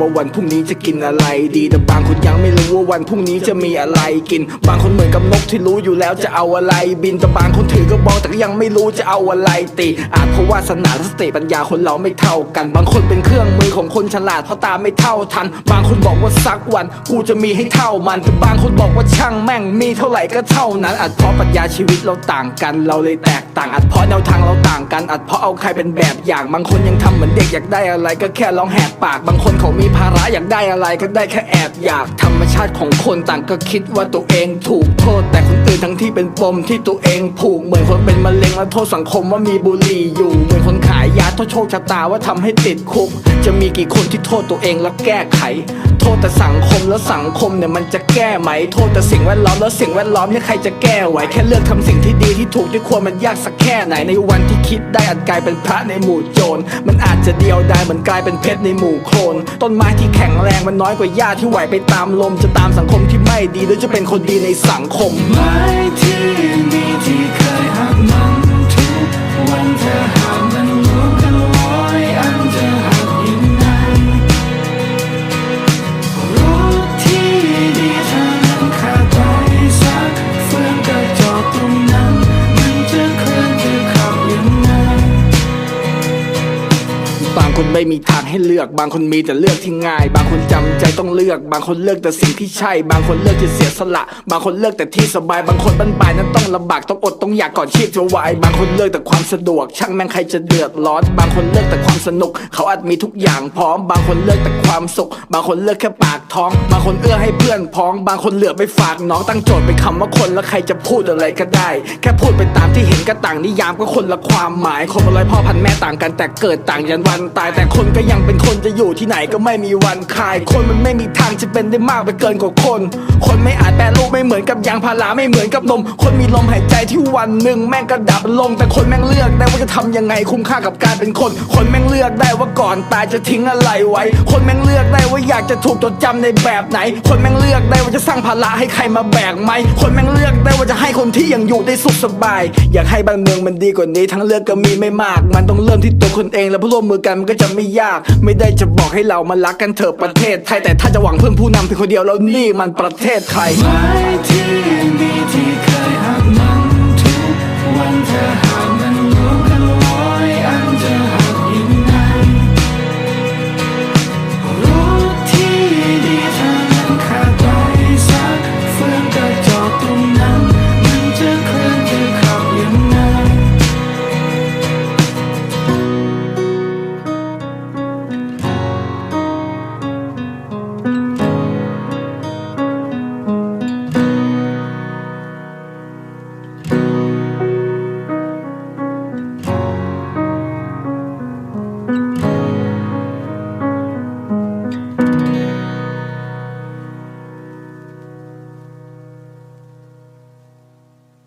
ว่าวันพรุ่งนี้จะกินอะไรดี แต่บางคนยังไม่รู้ว่าวันพรุ่งนี้จะมีอะไรกิน บางคนเหมือนกับนกที่รู้อยู่แล้วจะเอาอะไร บินแต่บางคนถือกระบอกแต่ก็ยังไม่รู้จะเอาอะไรตีอาจเพราะว่าสนาสติปัญญาคนเราไม่เท่ากัน บางคนเป็นเครื่องมือของคนฉลาดเพราะตาไม่เท่าทัน บางคนบอกว่าสักวันกูจะมีให้เท่ามันแต่บางคนบอกว่าช่างแม่งมีเท่าไหร่ก็เท่านั้นอาจเพราะปรัชญาชีวิตเราต่างกัน เราเลยแตกต่างอาจเพราะแนวทางเราต่างกันอาจเพราะเอาใครเป็นแบบอย่าง บางคนยังทำเหมือนเด็กอยากได้อะไรก็แค่ร้องแหกปากบางคนเขามีภาระอยากได้อะไรก็ได้แค่แอบอยาก ธรรมชาติของคนต่างก็คิดว่าตัวเองถูกโทษ แต่คนอื่นทั้งที่เป็นปมที่ตัวเองผูก เหมือนคนเป็นมะเร็งแล้วโทษสังคมว่ามีบุหรี่อยู่ เหมือนคนขายยาโทษโชคชะตาว่าทำให้ติดคุก จะมีกี่คนที่โทษตัวเองแล้วแก้ไข ทษแต่สังคมแล้วสังคมเนี่ยมันจะแก้ไหม โทษแต่สิ่งแวดล้อมแล้วสิ่งแวดล้อมเนี่ยใครจะแก้ไหวแค่เลือกทำสิ่งที่ดีที่ถูกที่ควรมันยากสักแค่ไหนในวันที่คิดได้อาจกลายเป็นพระในหมู่โจรมันอาจจะเดียวดายเหมือนกลายเป็นเพชรในหมู่โคลนต้นไม้ที่แข็งแรงมันน้อยกว่าหญ้าที่ไหวไปตามลม จะตามสังคมที่ไม่ดีหรือจะเป็นคนดีในสังคมไม้ที่มี คนไม่มีทางให้เลือก บางคนมีแต่เลือกที่ง่าย บางคนจำใจต้องเลือก บางคนเลือกแต่สิ่งที่ใช่ บางคนเลือกที่เสียสละ บางคนเลือกแต่ที่สบาย บางคนบันปลายนั้นต้องลำบากต้องอดต้องอยากก่อนชีพจะวาย บางคนเลือกแต่ความสะดวก ช่างแม่งใครจะเดือดร้อน บางคนเลือกแต่ความสนุก เขาอาจมีทุกอย่างพร้อม บางคนเลือกแต่ความสุข บางคนเลือกแค่ปากท้อง บางคนเอื้อให้เพื่อนพ้อง บางคนเหลือไปฝากน้องตั้งโจทย์เป็นคำว่าคนแล้วใครจะพูดอะไรก็ได้ แค่พูดไปตามที่เห็นก็ต่างนิยามก็คนละความหมาย คนละร้อยพ่อพันแม่ต่างกันแต่เกิดต่างยันวันตายแต่คนก็ยังเป็นคนจะอยู่ที่ไหนก็ไม่มีวันคลาย คนมันไม่มีทางจะเป็นได้มากไปเกินกว่าคน คนไม่อาจแปลรูป เหมือนกับยางพาราไม่เหมือนกับนม คนมีลมหายใจที่วันหนึ่งแม่งก็ดับลง แต่คนแม่งเลือกได้ว่าจะทำยังไงคุ้มค่ากับการเป็นคน คนแม่งเลือกได้ว่าก่อนตายจะทิ้งอะไรไว้ คนแม่งเลือกได้ว่าอยากจะถูกจดจำในแบบไหน คนแม่งเลือกได้ว่าจะสร้างภาระให้ใครมาแบกไหม คนแม่งเลือกได้ว่าจะให้คนที่ยังอยู่ได้สุขสบาย อยากให้บ้านเมืองมันดีกว่านี้ทั้งเลือกก็มีไม่มาก มันต้องเริ่มที่ตัวคนเองแล้วพอร่วมมือกันมันก็จะไม่ยาก ไม่ได้จะบอกให้เรามารักกันเถอะประเทศไทยแต่ถ้าจะหวังเพึ่งผู้นำเพียงคนเดียวแล้วนี่มันประเทศใครไที่มีที่เคย